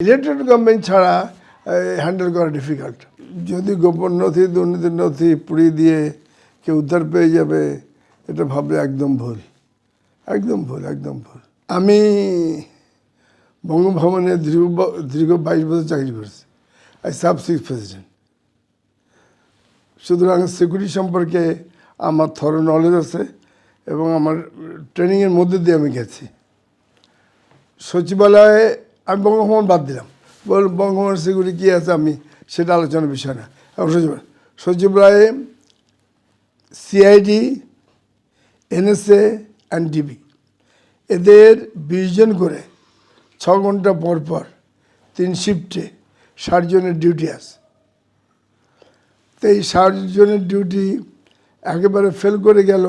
Electron government ছাড়া handle করা difficult যদি গোপন নথি, দুর্নীতির নথি পুড়িয়ে দিয়ে কেউ উদ্ধার পেয়ে যাবে, এটা ভাবলে একদম ভুল। একদম ভুল একদম ভুল। আমি বঙ্গভবনে দীর্ঘ দীর্ঘ বাইশ বছর চাকরি করেছি। আই সাব সিক্স প্রেসিডেন্ট সুতরাং সিকিউরিটি সম্পর্কে আমার থর নলেজ আছে এবং আমার ট্রেনিংয়ের মধ্যে দিয়ে আমি গেছি। সচিবালয়ে আমি বঙ্গভবন বাদ দিলাম। বল বঙ্গভবনের সিকিউরিটি কী আছে আমি সেটা আলোচনার বিষয় না। এখন সচিবালয় সচিবালয়ে সিআইডি এনএসএ অ্যান্ড ডিবি এদের বিশজন করে ছ ঘণ্টা পর পর তিন শিফটে ষাটজনের ডিউটি আছে। তো এই ষাট জনের ডিউটি একেবারে ফেল করে গেল।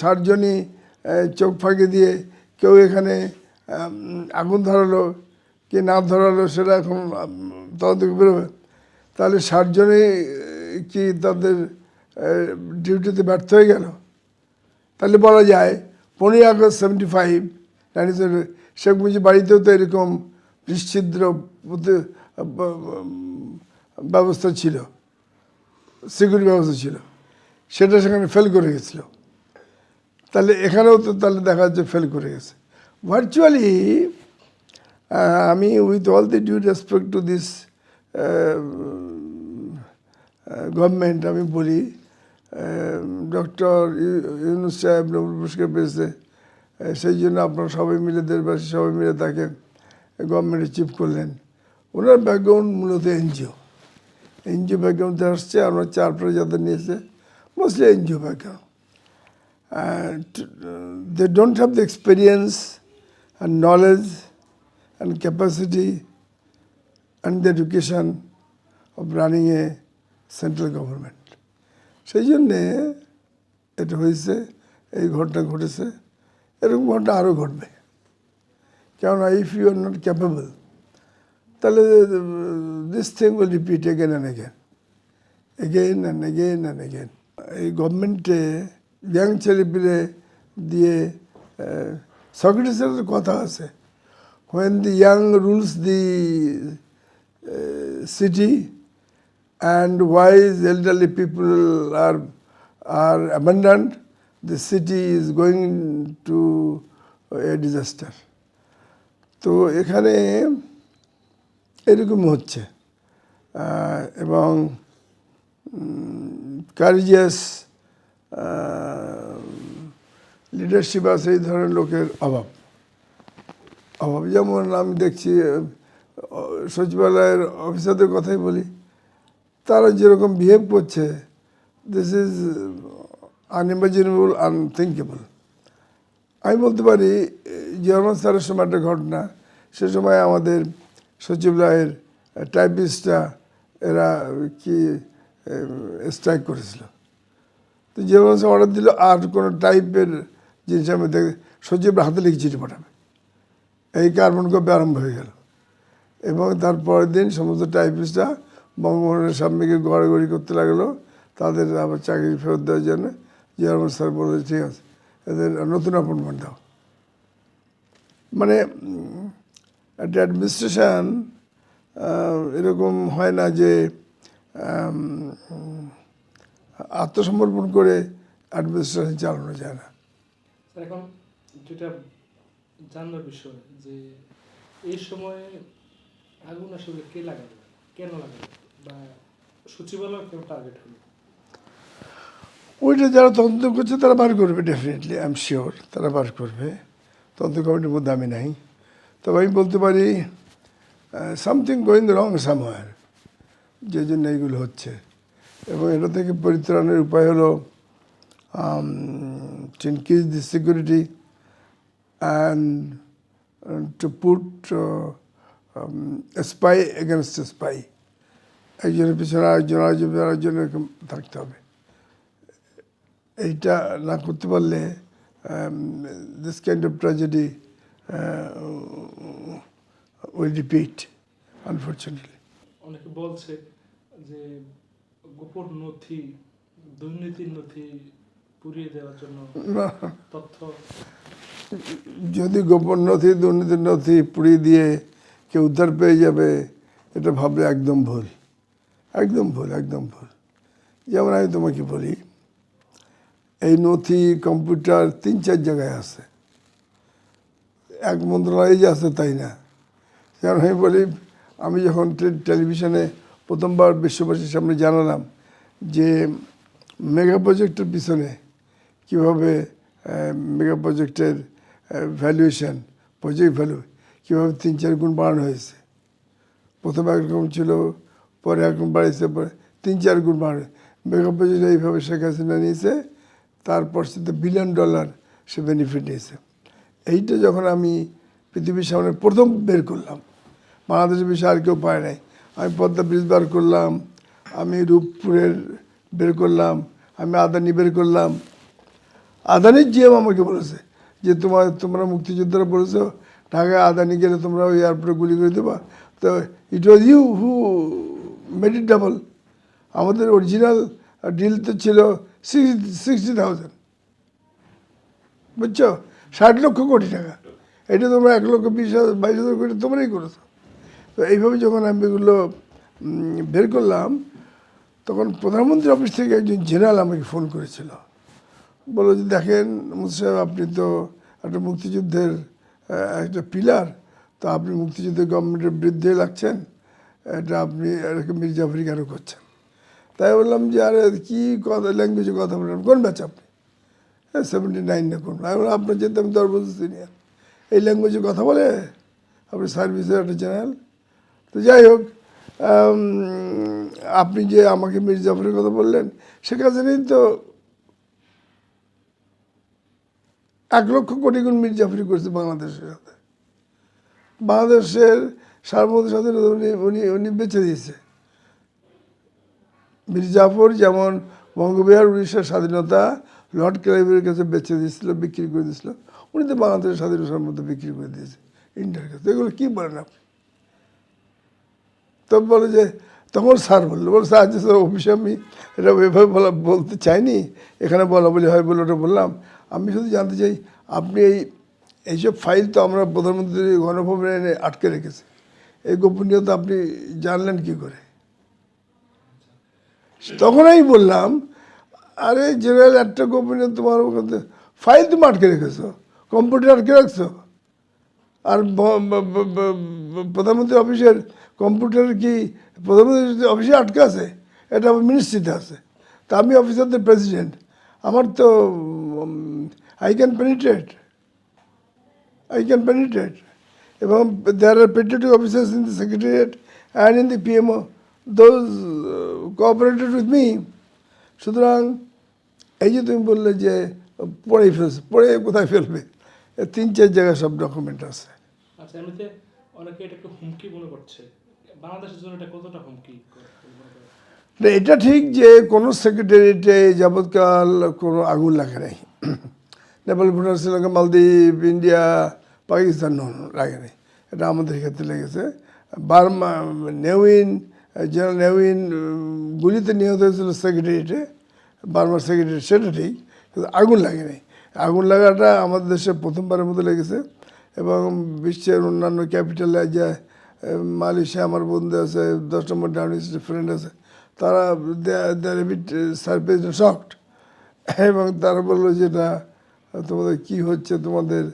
ষাট জনই আহ, চোখ ফাঁকি দিয়ে কেউ এখানে আগুন ধরালো কি না ধরালো সেটা এখন তদন্ত বেরোবে তাহলে ষাট জনই আহ, কি তাদের ডিউটিতে ব্যর্থ হয়ে গেল? তাহলে বলা যায় পনেরোই August seventy five Sheikh Mujib বাড়িতেও তো এরকম প্রতি- ব্যবস্থা ছিল সিকিউরিটি ব্যবস্থা ছিল সেটা সেখানে ফেল করে গেছিল। তাহলে এখানেও তো তাহলে দেখা যাচ্ছে ফেল করে গেছে। ভার্চুয়ালি আমি with all the due respect to this government আমি বলি ডক্টর ইউনুস সাহেব নোবেল পুরস্কার পেয়েছে সেই জন্য আপনারা সবাই মিলে দেশবাসী সবাই মিলে তাকে গভর্নমেন্টে চিফ করলেন। ওনার ব্যাকগ্রাউন্ড মূলত এনজিও। এনজিও ব্যাকগ্রাউন্ডে আসছে আমরা চার যাদের নিয়েছে mostly NGO background uh, they don't have the experience and knowledge and capacity and the education of running a central government. সেই জন্যে এটা হয়েছে, এই ঘটনা ঘটেছে, এরকম ঘটনা আরও ঘটবে কেননা if you are not capable তাহলে this thing will repeat again and again again and again and again এই গভর্নমেন্টে ইয়াং ছেলেপিলে দিয়ে সক্রেটিসের কথা আছে when the young rules the city and wise elderly people are are abandoned, the city is going to a disaster. তো এখানে এরকম হচ্ছে আহ, এবং কারিজিয়াস লিডারশিপ আছে, এই ধরনের লোকের অভাব। অভাব যেমন আমি দেখছি, সচিবালয়ের অফিসারদের কথাই বলি, তারা যেরকম বিহেভ করছে দিস ইজ আনইমাজিনেবল আনথিঙ্কেবল আমি বলতে পারি জার্মান স্যারের সময় একটা ঘটনা, সে সময় আমাদের সচিবালয়ের টাইপিস্টরা এরা কি স্ট্রাইক করেছিল। তো জার্মান স্যার অর্ডার দিল, আর কোনো টাইপের জিনিস আমি দেখ সচিব হাতে লিখে চিঠি পাঠাবে। এই কার্বন কপি আরম্ভ হয়ে গেল। এবং তার পরের দিন সমস্ত টাইপিস্টরা বঙ্গভবনের সামনে গিয়ে গড়াগড়ি করতে লাগল। তাদের আবার চাকরি ফেরত দেওয়ার জন্য। চেয়ারম্যান স্যার বলে ঠিক আছে, এদের নতুন অ্যাপয়েন্টমেন্ট দাও। মানে একটা অ্যাডমিনিস্ট্রেশন এরকম হয় না যে আত্মসমর্পণ করে অ্যাডমিনিস্ট্রেশন চালানো যায় না। এখন যেটা জানার বিষয় যে এই সময়ে আগুন আসলে কে লাগাবে? কেন লাগাবে? বা সচিবালয় কেন টার্গেট হলো? ওইটা যারা তদন্ত করছে, তারা বার করবে ডেফিনেটলি আই এম শিওর তারা বার করবে। তদন্ত কমিটির মধ্যে আমি নাই। তবে আমি বলতে পারি সামথিং গোয়িং রং সামওয়ার যে জন্য এইগুলো হচ্ছে। এবং এটা থেকে পরিত্রাণের উপায় হলো to increase the security and to put spy against spy একজনের পিছনে আরেকজন আরেকজন আরেকজন এরকম থাকতে হবে। এইটা না করতে পারলে this kind of tragedy will repeat unfortunately অনেকে বলছে যে, গোপন নথি, দুর্নীতির নথি পুড়িয়ে দেওয়ার জন্য তথ্য। যদি গোপন নথি দুর্নীতির নথি পুড়িয়ে দিয়ে কেউ উদ্ধার পেয়ে যাবে এটা ভাবলে একদম ভুল। একদম ভুল একদম ভুল। যেমন আমি তোমাকে বলি এই নথি কম্পিউটার তিন চার জায়গায় আছে। এক মন্ত্রণালয়ে যে আছে তাই না? যেমন আমি বলি আমি যখন টেলিভিশনে প্রথমবার বিশ্ববাসীর সামনে জানালাম যে মেগা প্রজেক্টের পিছনে কীভাবে মেগা প্রজেক্টের ভ্যালুয়েশন প্রজেক্ট ভ্যালু কীভাবে তিন চার গুণ বাড়ানো হয়েছে? প্রথমে একরকম ছিল, পরে একরকম বাড়িয়েছে, পরে তিন চার গুণ বাড়ানো মেগা প্রজেক্ট এইভাবে শেখ হাসিনা নিয়েছে, তারপর সাথে বিলিয়ন ডলার সে বেনিফিট নিয়েছে। এইটা যখন আমি পৃথিবীর সামনে প্রথম বের করলাম, বাংলাদেশের বিষয়ে আর কেউ পায় নাই। আমি পদ্মা ব্রিজ বার করলাম, আমি রূপপুরের বের করলাম, আমি আদানি বের করলাম আদানির জিএম আমাকে বলেছে যে তোমার, তোমরা মুক্তিযোদ্ধারা বলেছ, ঢাকায় আদানি গেলে তোমরা ওই এয়ারপোর্টে গুলি করে দেবা। তো it was you who made it double আমাদের অরিজিনাল ডিল তো ছিল সিক্সটি থাউজেন্ড বুঝছ? ষাট লক্ষ কোটি টাকা। এটা তোমরা এক লক্ষ বিশ হাজার, বাইশ হাজার কোটি তোমরাই করেছ। তো এইভাবে যখন আমি এগুলো বের করলাম, তখন প্রধানমন্ত্রী অফিস থেকে একজন জেনারেল আমাকে ফোন করেছিল। বলল যে দেখেন মুসা সাহেব, আপনি তো একটা মুক্তিযুদ্ধের একটা পিলার, তো আপনি মুক্তিযুদ্ধের গভর্নমেন্টের বিরুদ্ধে লাগছেন, এটা আপনি এরকম মির্জাফরি কেন করছেন? তাই বললাম যে, আরে কী কথা ল্যাঙ্গুয়েজে কথা বললাম কোন ব্যাচ আপনি? সেভেন্টি নাইন না কোন। আমি আপনার যেতে আমি দশ সিনিয়র এই ল্যাঙ্গুয়েজে কথা বলে আপনি সার্ভিসের একটা চ্যানেল তো যাই হোক আপনি যে আমাকে মির্জাফরের কথা বললেন, শেখ হাসিনাই তো এক লক্ষ কোটি গুণ মীর জাফরি করছে বাংলাদেশের সাথে বাংলাদেশের সার্বভৌম স্বাধীনতা উনি উনি উনি বেছে দিয়েছে। মীর জাফর যেমন বঙ্গবিহার উড়িষ্যার স্বাধীনতা লর্ড ক্লাইভের কাছে বেচে দিয়েছিল, বিক্রি করে দিয়েছিল, উনি তো বাংলাদেশের স্বাধীনতার মধ্যে বিক্রি করে দিয়েছে, ইন্ডিয়ার কাছে। এগুলো কী বলেন আপনি? তো বলে যে, তখন স্যার বলল, বলে, স্যার, যে অফিসে আমি এটা এভাবে বলা, বলতে চাইনি। এখানে বলা বলি হয় বলে ওটা বললাম। আমি শুধু জানতে চাই, আপনি এই এইসব ফাইল তো আমরা প্রধানমন্ত্রী গণভবনে এনে আটকে রেখেছি। এই গোপনীয়তা আপনি জানলেন কি করে? তখন আমি বললাম, আরে জেনারেল একটা গোপনীয় তোমার ওখানে ফাইল তুমি আটকে রেখেছো কম্পিউটার আটকে রাখছো। আর প্রধানমন্ত্রী অফিসের কম্পিউটার কি প্রধানমন্ত্রী অফিসে আটকে আছে? এটা মিনিস্ট্রিতে আছে। তা আমি অফিসারদের প্রেসিডেন্ট আমার তো I can penetrate I can penetrate এবং there are পেটেটিভ officers in the secretariat and in the PMO those cooperated with me সুতরাং, এই যে তুমি বললে যে পড়েই ফেলছে, পড়ে কোথায় ফেলবে? তিন, চার জায়গায় সব ডকুমেন্ট আছে। আচ্ছা এমনিতে অনেকে হুমকি মনে করছে। বাংলাদেশের জন্য এটা কতটা হুমকি? এটা ঠিক যে কোনো সেক্রেটারিয়েটে যাবৎকাল কোনো আগুন লাগে নাই। নেপাল, ভুটান, শ্রীলঙ্কা, মালদ্বীপ, ইন্ডিয়া, পাকিস্তান লাগে নাই। এটা আমাদের ক্ষেত্রে লেগেছে। বার্মা নেউইন জেনারেল নেউইন গুলিতে নিহত হয়েছিল সেক্রেটারিয়েটে বার্মার সেক্রেটারি সেটা ঠিক, কিন্তু আগুন লাগে নাই। আগুন লাগাটা আমাদের দেশে প্রথমবারের মতো লেগেছে এবং বিশ্বের অন্যান্য ক্যাপিটালে যে মালয়েশিয়া, আমার বন্ধু আছে, দশ নম্বর ডাউন ফ্রেন্ড আছে তারা বিট সারপ্রাইজ শকড এবং তারা বলল যে এটা তোমাদের কী হচ্ছে? তোমাদের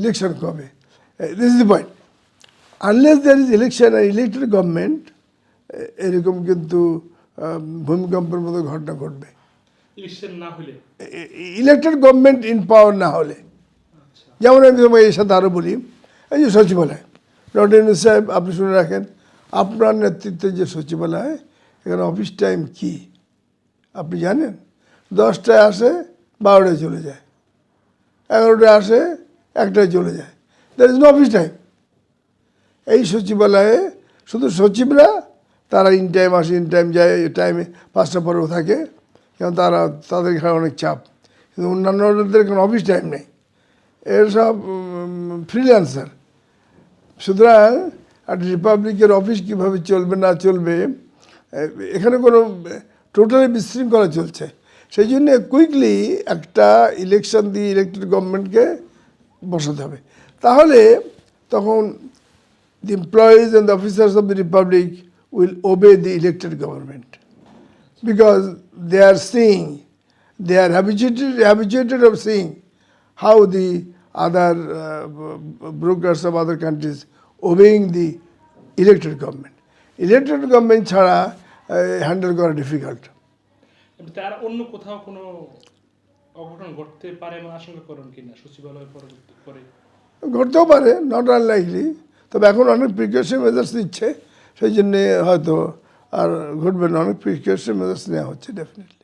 ইলেকশন কবে? This is the point unless there is election R elected government এরকম কিন্তু ভূমিকম্পের মতো ঘটনা ঘটবে। ইলেকশন না হলে? ইলেক্টেড গভর্নমেন্ট ইন পাওয়ার না হলে। আচ্ছা। যেমন আমি তোমাকে এর সাথে আরও বলি এই যে সচিবালয়। ইউনুস সাহেব আপনি শুনে রাখেন আপনার নেতৃত্বে যে সচিবালয় এখানে অফিস টাইম কি? আপনি জানেন? দশটায় আসে, বারোটায় চলে যায়। এগারোটায় আসে, একটায় চলে যায়। There is no office time এই সচিবালয়ে শুধু সচিবরা, তারা ইন টাইম আসে ইন টাইম যায় টাইমে পাঁচটা পরেও থাকে। কারণ তারা, তাদের এখানে অনেক চাপ। কিন্তু অন্যান্যদের কোনো অফিস টাইম নেই। এর সব ফ্রিল্যান্সার সুতরাং একটা রিপাবলিকের অফিস কীভাবে চলবে, না চলবে এখানে কোনো, টোটালি বিশৃঙ্খলা চলছে। সেই জন্যে কুইকলি একটা ইলেকশন দিয়ে ইলেকটেড গভর্নমেন্টকে বসাতে হবে। তাহলে তখন the employees and the officers of the republic will obey the elected government because they are seeing they are habituated habituated of seeing how the other brokers of other countries obeying the elected government Elected government ছাড়া handle করা difficult. তার অন্য কোথাও কোনো অঘটন ঘটতে পারে এমন আশঙ্কা করেন কিনা সচিবালয় পরে? ঘটতেও পারে নট আনলাইকলি তবে এখন অনেক প্রিকশন মেজার্স নিচ্ছে সেই জন্যে হয়তো আর ঘটবে না অনেক প্রিকশন মেজার্স নেওয়া হচ্ছে ডেফিনেটলি